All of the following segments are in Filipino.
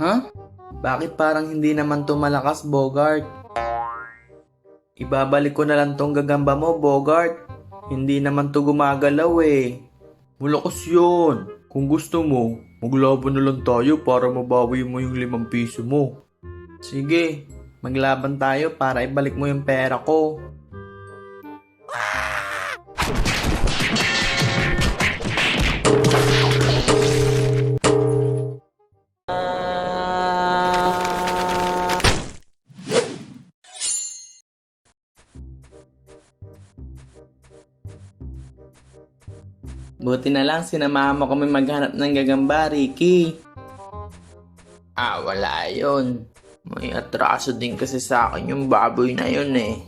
Ha? Bakit parang hindi naman to malakas, Bogart? Ibabalik ko na lang tong gagamba mo, Bogart. Hindi naman to gumagalaw eh. Malakas yun. Kung gusto mo, maglaban na lang tayo para mabawi mo yung limang piso mo. Sige, maglaban tayo para ibalik mo yung pera ko. Buti na lang sinamahan mo kami maghanap ng gagamba, Ricky. Ah, wala yun. May atraso din kasi sa akin yung baboy na yun eh.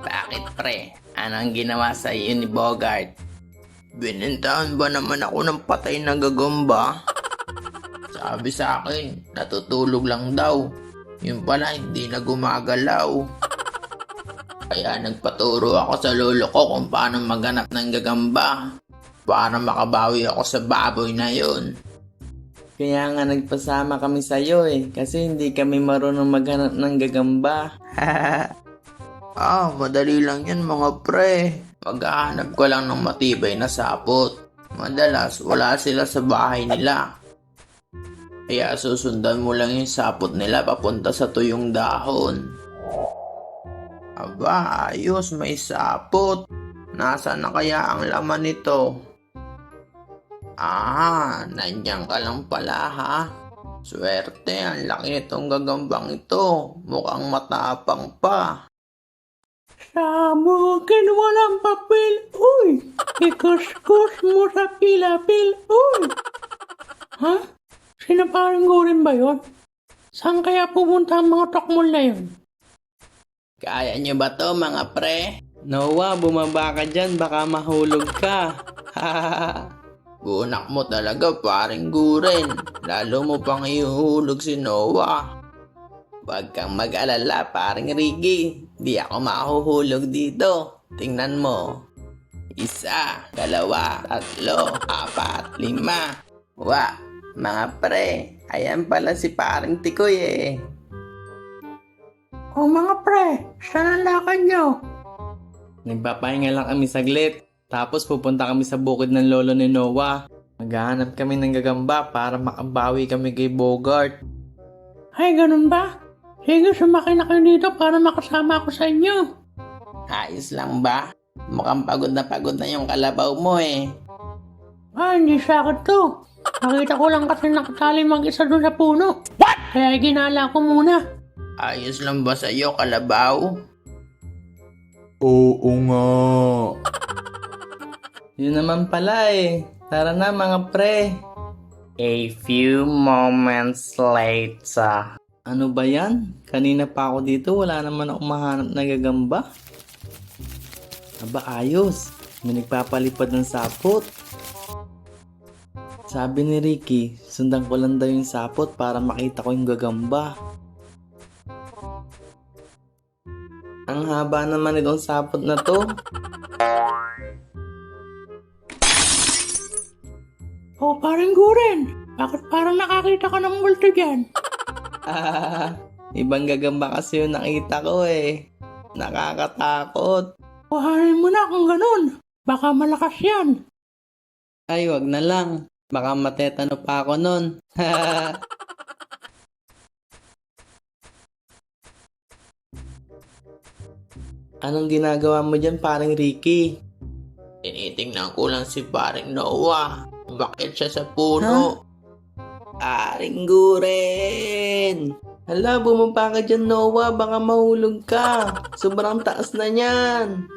Bakit pre? Ano ang ginawa sa iyo ni Bogart? Binintahan ba naman ako ng patay na gagamba? Sabi sa akin, natutulog lang daw. Yun pala, hindi na gumagalaw. Kaya nagpaturo ako sa lolo ko kung paano maghanap ng gagamba para makabawi ako sa baboy na yun. Kaya nga nagpasama kami sa iyo eh, kasi hindi kami marunong maghanap ng gagamba. ah, madali lang yan mga pre. Maghahanap ko lang ng matibay na sapot. Madalas, wala sila sa bahay nila. Kaya susundan mo lang yung sapot nila papunta sa tuyong dahon. Aba, ayos, may sapot. Nasaan na kaya ang laman nito? Ah, nandiyan ka lang pala ha. Swerte, ang laki nitong gagambang ito. Mukhang matapang pa. Sa akin walang papel, uy! Ikuskus mo sa pilapil, uy! Ha? Sinaparing gurin ba yon? Saan kaya pupunta ang mga tokmol na yon? Kaya nyo ba to mga pre? Noah, bumaba ka dyan, baka mahulog ka. Bunak mo talaga paring guren. Lalo mo pang ihuhulog si Noah. Huwag kang mag-alala paring Ricky. Di ako mahuhulog dito. Tingnan mo. Isa, dalawa, tatlo, apat, lima. Wa, mga pre. Ayan pala si paring Tikoy eh. O mga pre, saan ang lakad nyo? Nagpapahinga lang kami saglit. Tapos pupunta kami sa bukid ng lolo ni Noah. Maghahanap kami ng gagamba para makabawi kami kay Bogart. Ay, ganun ba? Sige, sumakay na kayo dito para makasama ako sa inyo. Ayos lang ba? Mukhang pagod na pagod na yung kalabaw mo eh. Ah, hindi sa akin to. Nakita ko lang kasi nakatali mag-isa doon sa puno. What? Kaya ginala ko muna. Ayos lang ba sa'yo, kalabaw? Oo nga. Yun naman pala eh. Tara na mga pre. A few moments later. Ano ba yan? Kanina pa ako dito, wala naman ako mahanap na gagamba. Aba ayos. May nagpapalipad ng sapot. Sabi ni Ricky, sundan ko lang daw yung sapot para makita ko yung gagamba. Ang haba naman itong sapot na to. O, parang guren. Bakit parang nakakita ka ng multo dyan? Ah, ibang gagamba kasi yung nakita ko eh. Nakakatakot. Kuhanin mo na kung ganun. Baka malakas yan. Ay, wag na lang. Baka matetano pa ako nun. Anong ginagawa mo dyan, paring Ricky? Tinitingnan ko lang si paring Noah. Bakit siya sa puno? Paring Guren! Hala, bumaba ka dyan, Noah. Baka mahulog ka. Sobrang taas na niyan.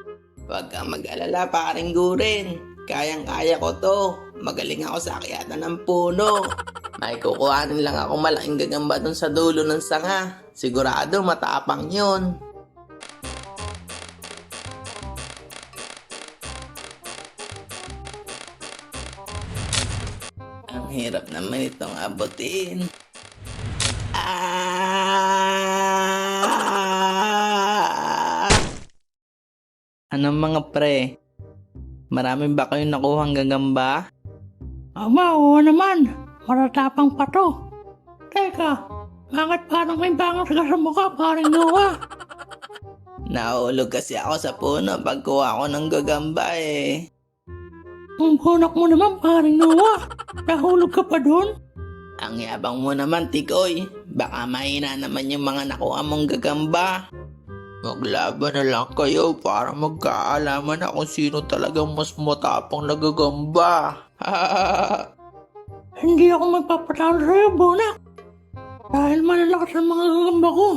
Huwag kang mag-alala, paring Guren. Kayang-kaya ko to. Magaling ako sa akyatan ng puno. May kukuhanin lang ako malaking gagamba dun sa dulo ng sanga. Sigurado matapang yun. Ang hirap naman itong abutin. Ah! Anong mga pre? Marami ba kayong nakuhang gagamba? Aba, oo naman. Maratapang pa to. Teka, bakit parang may bangas ka sa mukha, paring Noah? Nahulog kasi ako sa puno pagkuha ko ng gagamba eh. Ang bunak mo naman, paring Noah. Nahulog ka pa doon? Ang yabang mo naman, Tikoy. Baka mahina naman yung mga nakuha mong gagamba. Maglaban na lang kayo para magkaalaman na kung sino talagang mas matapang na gagamba. Hindi ako magpapatalo sa'yo, bunak. Dahil malalakas ang mga gagamba ko.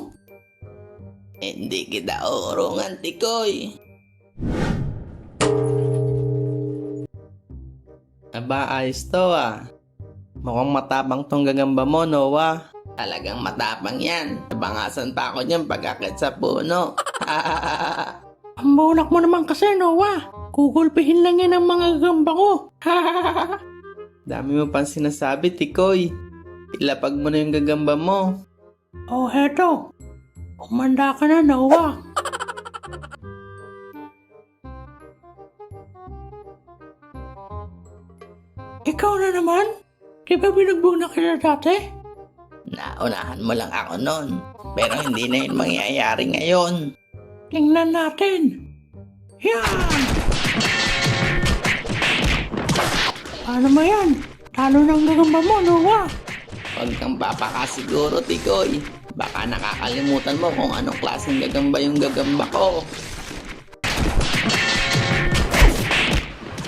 Hindi kita uurungan, Tikoy. Aba, ayos to ah. Mukhang matapang tong gagamba mo, Noah. Talagang matapang yan. Nabangasan pa ako niyan pagkakit sa puno. Ang bunak mo naman kasi, Noah. Kukulpihin lang yan ang mga gagamba ko. Dami mo pang sinasabi, Tikoy. Ilapag mo na yung gagamba mo. oh, heto. Kumanda ka na, Noah. Ikaw na naman? Di ba binugbog na kita dati? Naunahan mo lang ako noon. Pero hindi na yun mangyayari ngayon. Tingnan natin. Yan! Paano mo yan? Talo ng gagamba mo, Noah. Huwag kang papakasiguro, Tikoy. Baka nakakalimutan mo kung anong klaseng gagamba yung gagamba ko.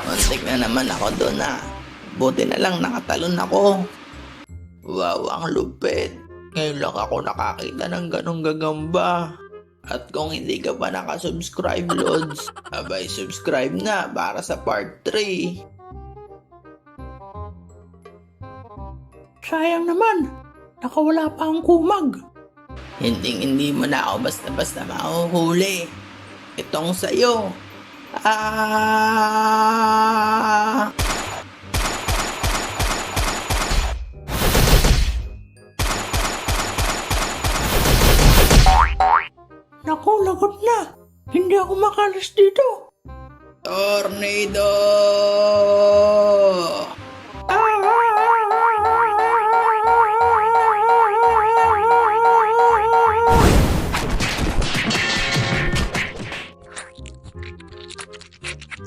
Muntik na naman ako doon ah. Buti na lang nakatalon ako. Wow, ang lupit. Ngayon lang ako nakakita ng ganong gagamba. At kung hindi ka pa nakasubscribe, Lods, abay subscribe na para sa part 3. Sayang naman. Nakawala pa ang kumag. Hindi hindi mo na ako basta-basta mahuhuli. Itong sa'yo. Ah! Hindi ako makalis dito. Tornado!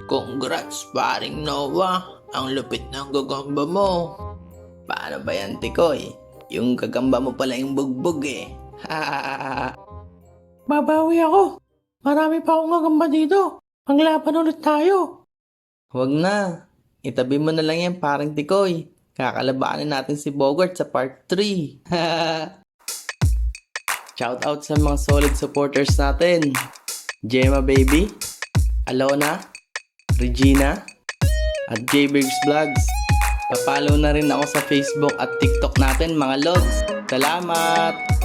Congrats, paring Noah. Ang lupit ng gagamba mo. Paano ba yan, Tikoy? Yung gagamba mo pala yung bugbog eh. Babawi ako. Marami pa akong gagamba dito. Maglaban ulit tayo. Huwag na. Itabi mo na lang yan parang tikoy. Kakalabanin natin si Bogart sa part 3. Shout out sa mga solid supporters natin. Gemma Baby, Alona, Regina, at Jbergs Vlogs. Papalo na rin ako sa Facebook at TikTok natin mga lods. Salamat!